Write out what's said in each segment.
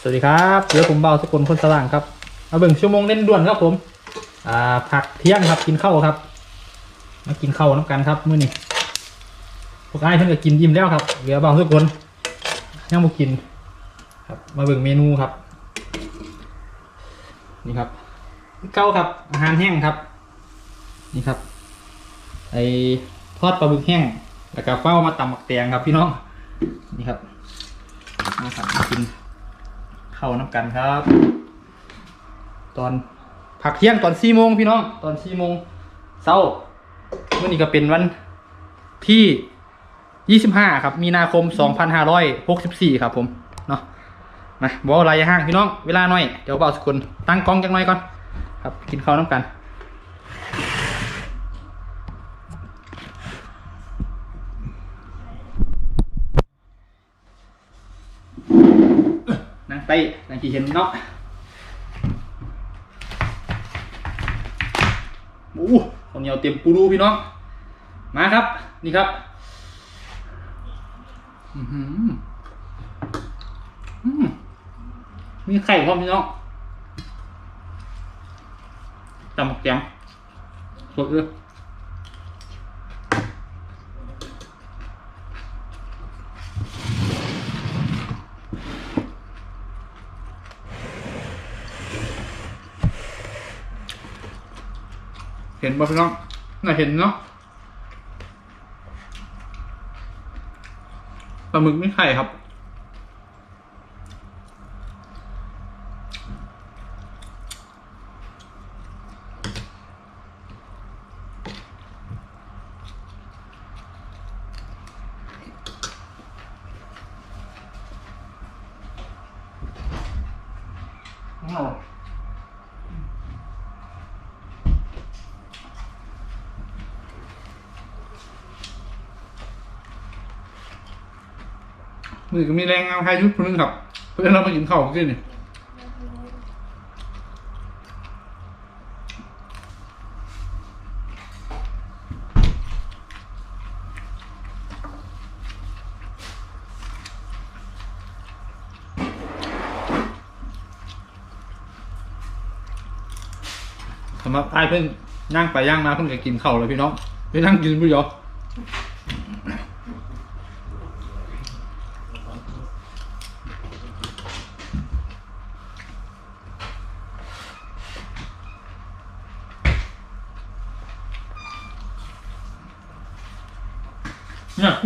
สวัสดีครับเดี๋ยวผมเบาสกุลคนสว่างครับมาเบิ่งชั่วโมงเล่นด่วนครับผมอ่าผักเที่ยงครับกินข้าวครับ มากินข้าวน้ำกันครับมื้อนี้พวกไอ้เพิ่นก็กินอิ่มแล้วครับเหลือเบาสกุลยังบ่กิน ครับ มาเบิ่งเมนูครับ นี่ครับเก้าครับอาหารแห้งครับ นี่ครับไอทอดปลาบึกแห้งแล้วก็เฝ้ามาตำหมักแตงครับพี่น้องนี่ครับมาครับมากิน ข้าน้ำกันครับ ตอนผักเที่ยงตอนสี่โมงพี่น้องตอนสี่โมงเช้าวันนี้ก็เป็นวันที่ยี่สิบห้าครับ มีนาคมสองพันห้าร้อยหกสิบสี่ครับผม เนาะมาบอกอะไรห้างพี่น้อง เวลาหน่อย เดี๋ยวเบาสกุลตั้งกล้องจังหน่อยก่อน ครับ กินข้าวน้ำกัน ไต้นางขี่เห็นเนาะโอ้ข้าวเหนียวเต็มปูรูพี่น้องมาครับ นี่ครับมีไข่พร้อมพี่น้องตำหมกแกงสดเลย ห็นป่ะพี่น้องน่าเห็นเนาะปลาหมึกไม่ไข่ครับ อ้าว มือก็มีแรงงานใครชุดคนนึงครับ เพื่อนเราไปกินข้าวขึ้นนี่สำหรับไอ้เพื่อนย่างไปย่างมาเพื่อนก็กินข้าวเลยพี่น้องไปนั่งกินผู้เดียว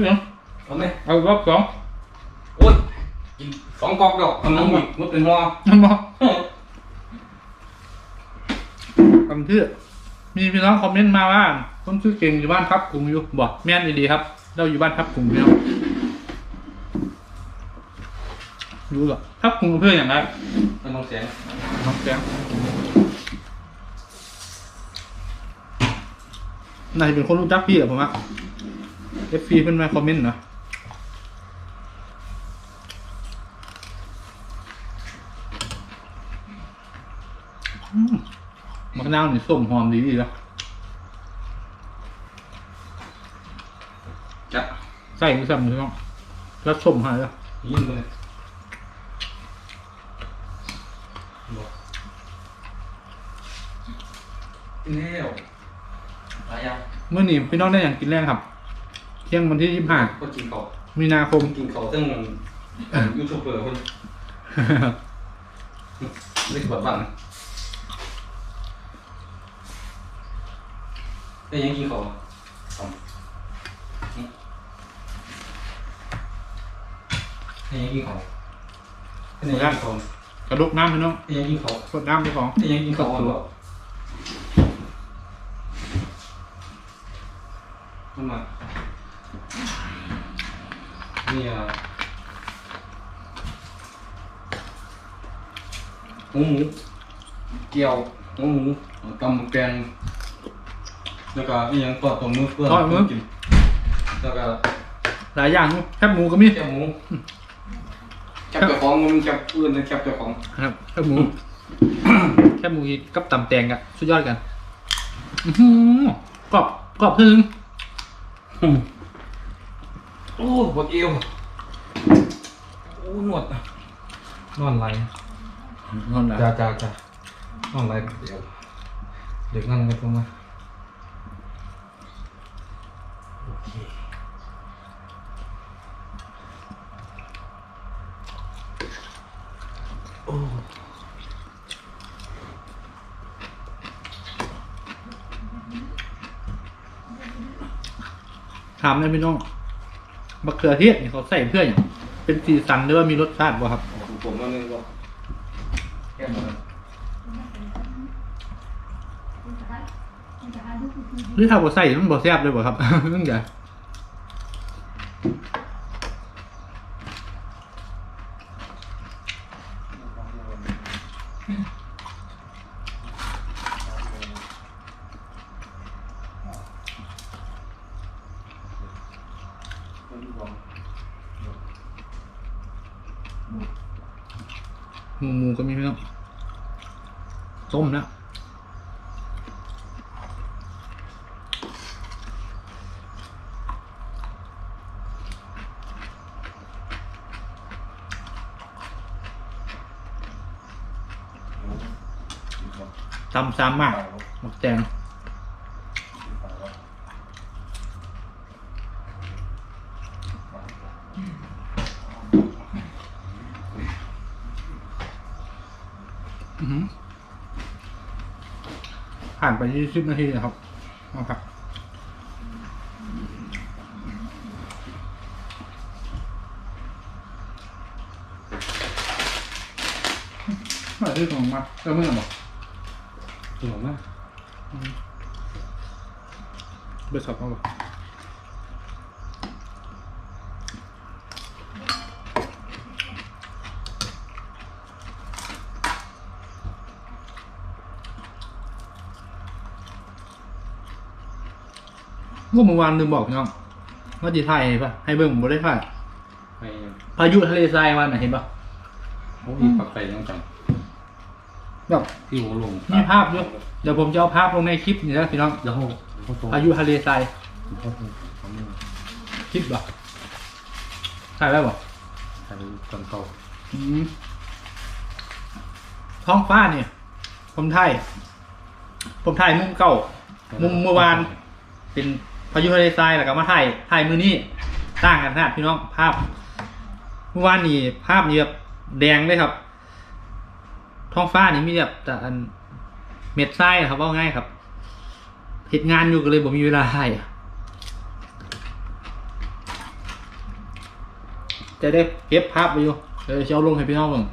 พี่น้องเอาไหมเอารอบสองโอ้ยกินสองกอกดอกทำน้ำอีกมันเป็นรอนั่นบอกคำที่มีพี่น้องคอมเมนต์มาว่าผมชื่อเก่งอยู่บ้านพับกรุงอยู่บอกแม่นดีๆครับ เราอยู่บ้านพับกรุงพี่น้องรู้เหรอพับกรุงเพื่ออย่างไรมันต้องเสียงน้องแกงน่าจะเป็นคนรู้จักพี่แหละผมอะ เอฟฟีเพิ่นมาคอมเมนต์นะอืมมะนาวนี่ส้มหอมดีดีแล้วจะใส่ไม่ซ้ำเลยน้องแล้วส้มหายแล้วยินเลยบอกกินแล้วอะไรยังเมื่อนี้พี่น้องได้อย่างกินแรงครับเที่ยงวันที่ยี่สิบห้าก็กินเขามีนาคม กินเขาตั้งยูทูบเบอร์คนเล็กกว่าบ้านแต่ยังกินเขาทำแต่ยังกินเขาแต่ยังกินเขากระลุกน้ำพี่น้องแต่ยังกินเขากดน้ำไปของแต่ยังกินเขาอะบอกทำไม นี่อะหมูหมูเกี๊ยวหมูหมูตำแกงแล้วก็อีหยังทอดตัวมือเพื่อนกินแล้วก็หลายอย่างแคบหมูก็มีแคบหมูแคบเจ้าของมันแคบอื่นนะแคบเจ้าของ ครับแคบหมู แคบหมูกับตำแตงกันสุดยอดกันอือหือกรอบกรอบทึง โอ้ปวดเอวโอ้หนวดนอนไรนอนหลับจ้าจ้าจ้าน้องไรเดี๋ยวเด็กนั่งกันตรงมาโอเคถามเลยพี่น้อง มะเขือเทศนี่เขาใส่เพื่ออย่างเป็นสีสันหรือว่ามีรสชาติบ่ครับผมผมนั่นเลยว่าแค่นั้นหรือถ้าบ่ใส่มันบ่แซ่บเลยบ่ครับนั่นไง หมูหมูก็มีพี่น้องส้มนะตำซ้ำมากหมกแตงอื้อหือผ่าน ไปยี่สิบนาทีนะครับเอาครับมาที่ตรงมาเออเมื่อไหร่บอกสนุกมากเบอร์สอบเอาบอก เมื่อวานลืมบอกพี่น้องว่าจีไทยปะให้เบิ่งบ่ได้ค่ะให้พายุทะเลทรายวันน่ะเห็นปะเขามีปักไก่ยังจังแบบที่หัวลงมีภาพด้วยเดี๋ยวผมจะเอาภาพลงในคลิปนี่นะพี่น้องเดี๋ยวเขาเขาโตพายุทะเลทรายเขาโตเขาไม่คลิปบ่ถ่ายได้บ่ใช้ตอนโตอืมท้องฟ้าเนี่ยผมถ่ายผมถ่ายมุมเก่า มุมเมื่อวานเป็น พายุทะเลทรายแล้วก็มาถ่ายถ่ายมือนี้ต่างกันนะพี่น้องภาพเมื่อวานนี่ภาพนี่แบบแดงเลยครับ ท้องฟ้านี่มีแบบแต่อันเม็ดทรายครับว่าง่ายครับเหตุงานอยู่ก็เลยผมมีเวลาถ่ายจะได้เก็บภาพไปอยู่เดี๋ยวจะเอาลงให้พี่น้องเบิ่ง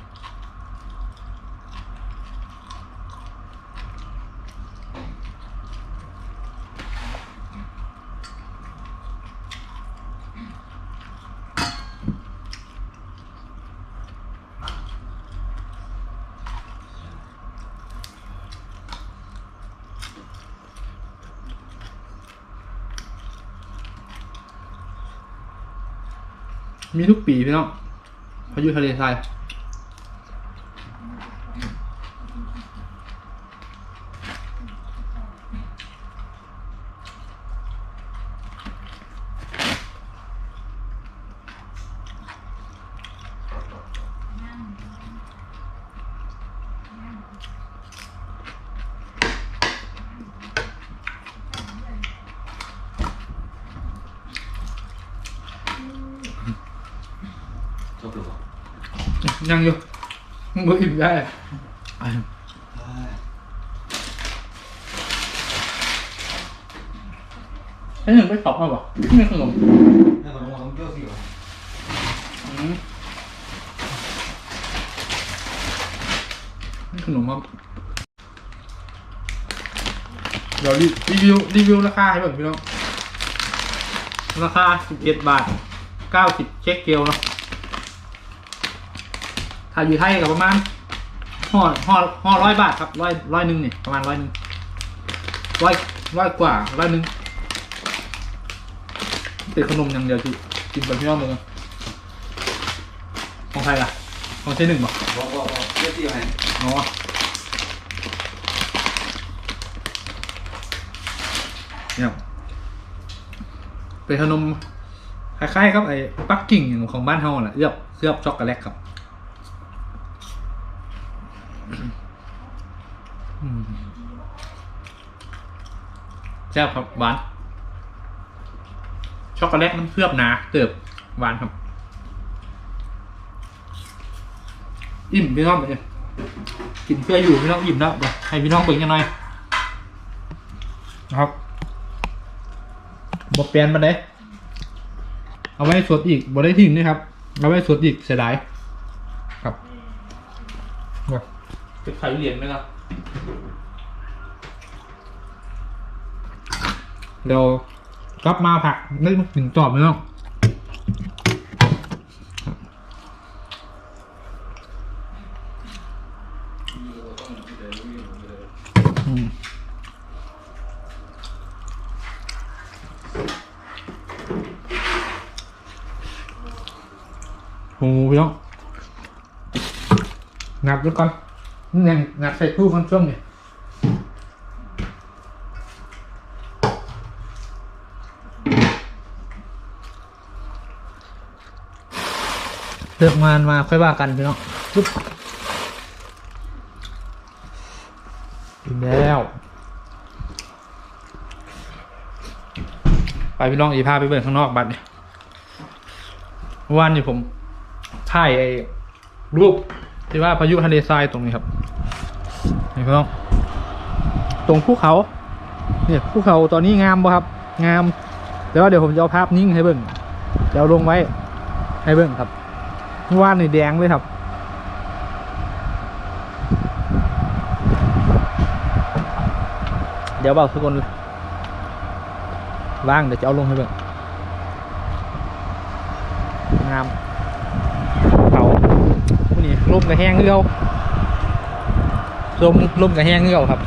มีทุกปีพี่น้องพายุทะเลทราย บหรือเปล่ายังอยู่มืออิ่มได้ให้หนึ่งไปตอบมาบ่ไม่ขนมให้เขาลงมาต้องเกี่ยวสิวะอืมนี่ขนมครับเดี๋ยวรีรีวิวรีวิวราคาให้เบิ่งพี่น้องราคาสิบเอ็ดบาทเก้าสิบเช็คเกลเนาะ ถ้าอยู่ไทยกับประมาณห่อห่อห่อร้อยบาทครับร้อยร้อยหนึ่งนี่ประมาณร้อยหนึ่งร้อยร้อยกว่าร้อยหนึ่งติดขนมอย่างเดียวที่กินกับพี่น้องเลยของใครล่ะของเชนหนึ่งบอกบอกบอกบอกเกี่ยวสิวะอ๋อเนี่ยเป็นขนมคล้ายๆครับไอ้ปักกิ่งของบ้านเฮาแหละเลือบเคลือบช็อกโกแลตครับ แซ่บครับหวาน ช็อกโกแลตมันเคลือบหนาเติบหวานครับ อิ่มพี่น้องเลยกินเพื่ออยู่พี่น้องอิ่มแล้วเดี๋ยวให้พี่น้องเบิ่งกันหน่อยนะครับบอเปลี่ยนมาได้เอาไว้สดอีกบอได้ทิ้งนะครับ เอาไว้สดอีกเสียดายครับเป็นไข่เหรียญไหมครับ เดี๋ยวกลับมาผักได้มาถึงตอบไหมน้องโอ้โหพี่น้องงัดดูก่อนนี่ยังงัดใส่ตู้กันช่วงเนี้ เลือกงานมาค่อยว่ากันพี่น้องปุ๊บถึงแล้ว ไปพี่น้องอีพาไปเบิ่งข้างนอกบัดเนี่ยวานนี่ผมถ่ายไอ้รูปที่ว่าพายุทะเลทรายตรงนี้ครับนี่พี่น้อง ตรงภูเขาเนี่ยภูเขาตอนนี้งามบ่ครับ งามแต่ว่าเดี๋ยวผมจะเอาภาพนิ่งให้เบิ่งจะเอาลงไว้ให้เบิ่งครับ ว่านนี่แดงเลยครับ เดี๋ยวบอกทุกคนว่างเดี๋ยวจะเอาลงให้เบิ่งงามเขาวันนี้ลมกับแห้งเงือลมลมกับแห้งเงือครับ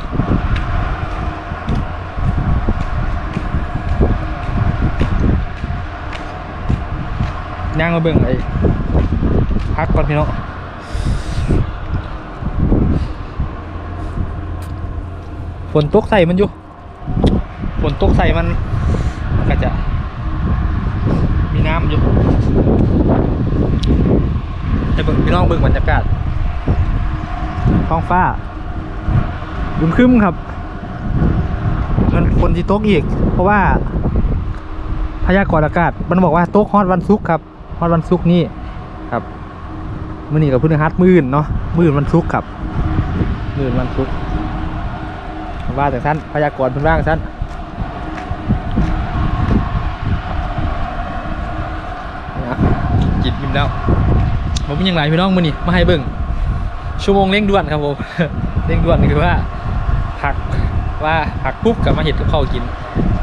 ย่างมาเบิ่งไอ้ พักก่อนพี่น้องฝนตกใส่มันอยู่ฝนตกใส่มันก็จะ มีน้ำอยู่ให้เบิ่งพี่น้องเบิ่งบรรยากาศท้องฟ้าบุญครึ้มครับมันฝนที่ตกอีก เพราะว่าพยากรณ์อากาศ มันบอกว่าตกฮอดวันศุกร์ครับฮอดวันศุกร์นี่ครับ มื่อนี้กับพฤหัสมื่นเนาะมื่นวันศุกครับมื่นวันศุกว่าจากท่านพยากรณ์เพิ่นว่าจากท่านนะกินอิ่มแล้วผมเป็นยังไงพี่น้องมื่อนี้มาให้เบิ่งชั่วโมงเร่งด่วนครับผมเร่งด่วนคือว่าผักว่าผักปุ๊บกับมาเห็ดกับข้าวกิน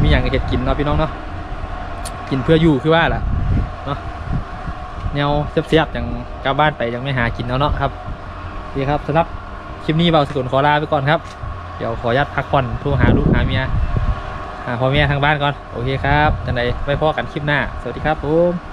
มีอย่างกับเห็ดกินเนาะพี่น้องเนาะกินเพื่ออยู่คือว่าแหละเนาะ แนวเสียบๆอย่างกลับบ้านไปยังไม่หากินแล้วเนาะครับดีครับสำหรับคลิปนี้เบาสกุลขอลาไปก่อนครับ เดี๋ยวขออนุญาตพักผ่อนโทรหาลูกหาเมียหาพ่อเมียทางบ้านก่อน โอเคครับจังใดไว้พ่อกันคลิปหน้า สวัสดีครับผม